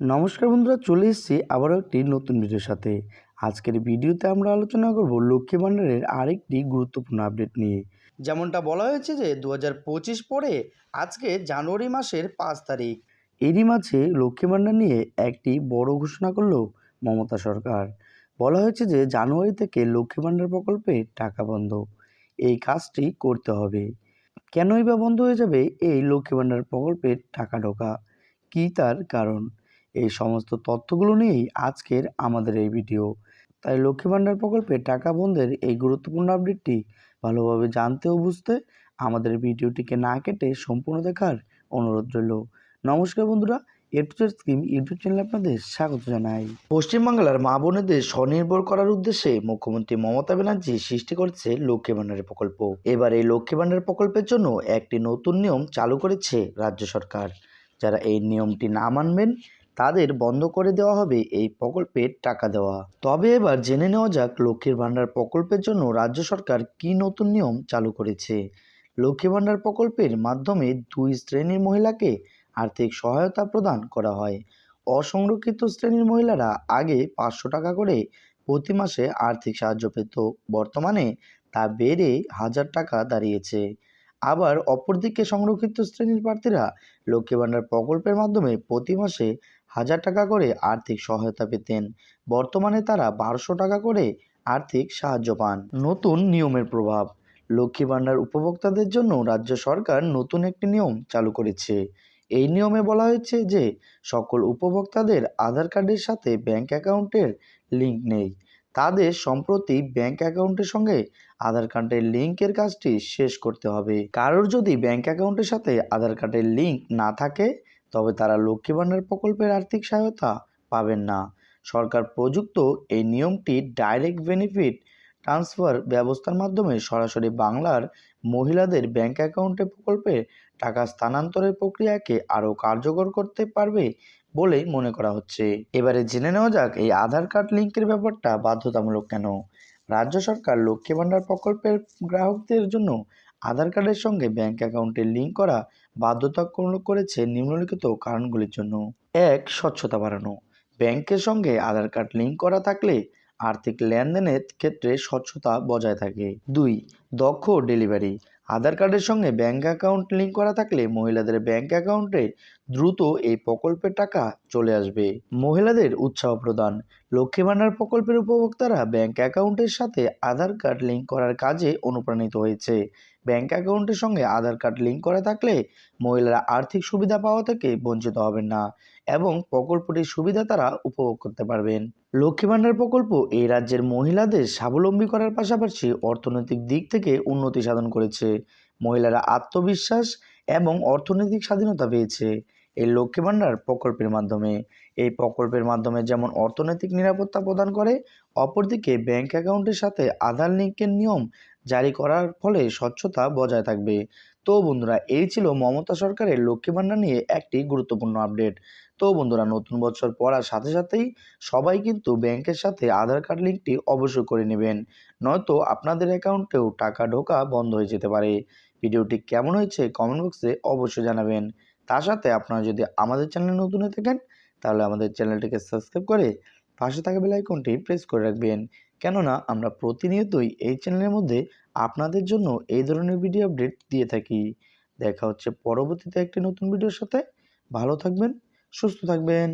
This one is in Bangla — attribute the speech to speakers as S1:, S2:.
S1: নমস্কার বন্ধুরা, চলে এসেছি আবারও একটি নতুন ভিডিওর সাথে। আজকের ভিডিওতে আমরা আলোচনা করব লক্ষ্মী ভাণ্ডারের আরেকটি গুরুত্বপূর্ণ আপডেট নিয়ে। যেমনটা বলা হয়েছে যে দু পঁচিশ পরে আজকে জানুয়ারি মাসের পাঁচ তারিখ। এরই মাঝে লক্ষ্মী ভাণ্ডার নিয়ে একটি বড় ঘোষণা করল মমতা সরকার। বলা হয়েছে যে, জানুয়ারি থেকে লক্ষ্মী ভাণ্ডার প্রকল্পে টাকা বন্ধ। এই কাজটি করতে হবে। কেনই বা বন্ধ হয়ে যাবে এই লক্ষ্মী ভাণ্ডার প্রকল্পের টাকা ঢোকা? কী তার কারণ? এই সমস্ত তথ্যগুলো নিয়েই আজকের আমাদের এই ভিডিও। তাই লক্ষ্মী ভাণ্ডার প্রকল্পে টাকা বন্ধের এই গুরুত্বপূর্ণ আপডেটটি ভালোভাবে জানতে ও বুঝতে আমাদের ভিডিওটিকে না কেটে সম্পূর্ণ দেখার অনুরোধ রইল। নমস্কার বন্ধুরা এটুজের স্কিম ইউটিউব চ্যানেলে আপনাদের স্বাগত জানাই। পশ্চিমবাংলার মা বোনেদের স্বনির্ভর করার উদ্দেশ্যে মুখ্যমন্ত্রী মমতা ব্যানার্জি সৃষ্টি করেছে লক্ষ্মী ভাণ্ডারের প্রকল্প। এবার এই লক্ষ্মী ভাণ্ডার প্রকল্পের জন্য একটি নতুন নিয়ম চালু করেছে রাজ্য সরকার। যারা এই নিয়মটি না মানবেন তাদের বন্ধ করে দেওয়া হবে এই প্রকল্পের টাকা দেওয়া। তবে এবার জেনে নেওয়া যাক লক্ষ্মীর ভাণ্ডার প্রকল্পের জন্য রাজ্য সরকার কি নতুন নিয়ম চালু করেছে। লক্ষ্মী ভাণ্ডার প্রকল্পের মাধ্যমে দুই শ্রেণির মহিলাকে আর্থিক সহায়তা প্রদান করা হয়। অসংরক্ষিত শ্রেণির মহিলারা আগে পাঁচশো টাকা করে প্রতি মাসে আর্থিক সাহায্য পেত। বর্তমানে তা বেড়ে হাজার টাকা দাঁড়িয়েছে। আবার অপরদিকে সংরক্ষিত শ্রেণির প্রার্থীরা লক্ষ্মী ভাণ্ডার প্রকল্পের মাধ্যমে প্রতি মাসে হাজার টাকা করে আর্থিক সহায়তা পেতেন। বর্তমানে তারা বারোশো টাকা করে আর্থিক সাহায্য পান। নতুন নিয়মের প্রভাব। লক্ষ্মী ভাণ্ডার উপভোক্তাদের জন্য রাজ্য সরকার নতুন একটি নিয়ম চালু করেছে। এই নিয়মে বলা হয়েছে যে, সকল উপভোক্তাদের আধার কার্ডের সাথে ব্যাংক অ্যাকাউন্টের লিঙ্ক নেই। তাদের সম্প্রতি ব্যাংক অ্যাকাউন্টের সঙ্গে আধার কার্ডের লিঙ্কের কাজটি শেষ করতে হবে। কারোর যদি ব্যাংক অ্যাকাউন্টের সাথে আধার কার্ডের লিঙ্ক না থাকে তবে তারা লক্ষ্মী ভাণ্ডার প্রকল্পের আর্থিক সহায়তা পাবেন না। সরকার প্রযুক্ত এই নিয়মটি ডাইরেক্ট বেনিফিট ট্রান্সফার ব্যবস্থার মাধ্যমে সরাসরি বাংলার মহিলাদের ব্যাংক অ্যাকাউন্টে প্রকল্পে টাকা স্থানান্তরের প্রক্রিয়াকে আরও কার্যকর করতে পারবে বলে মনে করা হচ্ছে। এবারে জেনে নেওয়া যাক এই আধার কার্ড লিঙ্কের ব্যাপারটা বাধ্যতামূলক কেন? রাজ্য সরকার লক্ষ্মী ভাণ্ডার প্রকল্পের গ্রাহকদের জন্য আধার কার্ডের সঙ্গে ব্যাংক অ্যাকাউন্টে লিঙ্ক করা বাধ্যতামূলক করেছে নিম্নলিখিত কারণগুলির জন্য। এক, স্বচ্ছতা বাড়ানো। ব্যাংকের সঙ্গে আধার কার্ড লিঙ্ক করা থাকলে আর্থিক লেনদেনের ক্ষেত্রে স্বচ্ছতা বজায় থাকে। দুই, দক্ষ ডেলিভারি আধার কার্ডের সঙ্গে ব্যাংক অ্যাকাউন্ট লিঙ্ক করা থাকলে মহিলাদের ব্যাংক অ্যাকাউন্টে দ্রুত এই প্রকল্পের টাকা চলে আসবে। মহিলাদের উৎসাহ প্রদান। লক্ষ্মী ভাণ্ডার প্রকল্পের উপভোক্তারা ব্যাংক অ্যাকাউন্টের সাথে আধার কার্ড লিঙ্ক করার কাজে অনুপ্রাণিত হয়েছে। ব্যাংক অ্যাকাউন্টের সঙ্গে আধার কার্ড লিঙ্ক করা থাকলে মহিলারা আর্থিক সুবিধা পাওয়া থেকে বঞ্চিত হবেন না এবং প্রকল্পটির সুবিধা তারা উপভোগ করতে পারবেন। লক্ষ্মী ভাণ্ডার প্রকল্প এই রাজ্যের মহিলাদের স্বাবলম্বী করার পাশাপাশি অর্থনৈতিক দিক থেকে উন্নতি সাধন করেছে। মহিলারা আত্মবিশ্বাস এবং অর্থনৈতিক স্বাধীনতা পেয়েছে। এই লক্ষ্মী ভাণ্ডার প্রকল্পের মাধ্যমে। এই প্রকল্পের মাধ্যমে যেমন অর্থনৈতিক নিরাপত্তা প্রদান করে, অপরদিকে ব্যাংক অ্যাকাউন্টের সাথে আধার লিঙ্কের নিয়ম জারি করার ফলে স্বচ্ছতা বজায় থাকবে। তো বন্ধুরা, এই ছিল মমতা সরকারের লক্ষ্মী ভাণ্ডার নিয়ে একটি গুরুত্বপূর্ণ আপডেট। তো বন্ধুরা, নতুন বছর পড়ার সাথে সাথেই সবাই কিন্তু ব্যাংকের সাথে আধার কার্ড লিঙ্কটি অবশ্যই করে নেবেন। নয়তো আপনাদের অ্যাকাউন্টেও টাকা ঢোকা বন্ধ হয়ে যেতে পারে। ভিডিওটি কেমন হয়েছে কমেন্ট বক্সে অবশ্যই জানাবেন। তার সাথে আপনারা যদি আমাদের চ্যানেলে নতুন হয়ে থাকেন, তাহলে আমাদের চ্যানেলটিকে সাবস্ক্রাইব করে পাশে থাকা বেল আইকনটি প্রেস করে রাখবেন। কেননা আমরা প্রতিনিয়তই এই চ্যানেলের মধ্যে আপনাদের জন্য এই ধরনের ভিডিও আপডেট দিয়ে থাকি। দেখা হচ্ছে পরবর্তীতে একটি নতুন ভিডিওর সাথে। ভালো থাকবেন, সুস্থ থাকবেন।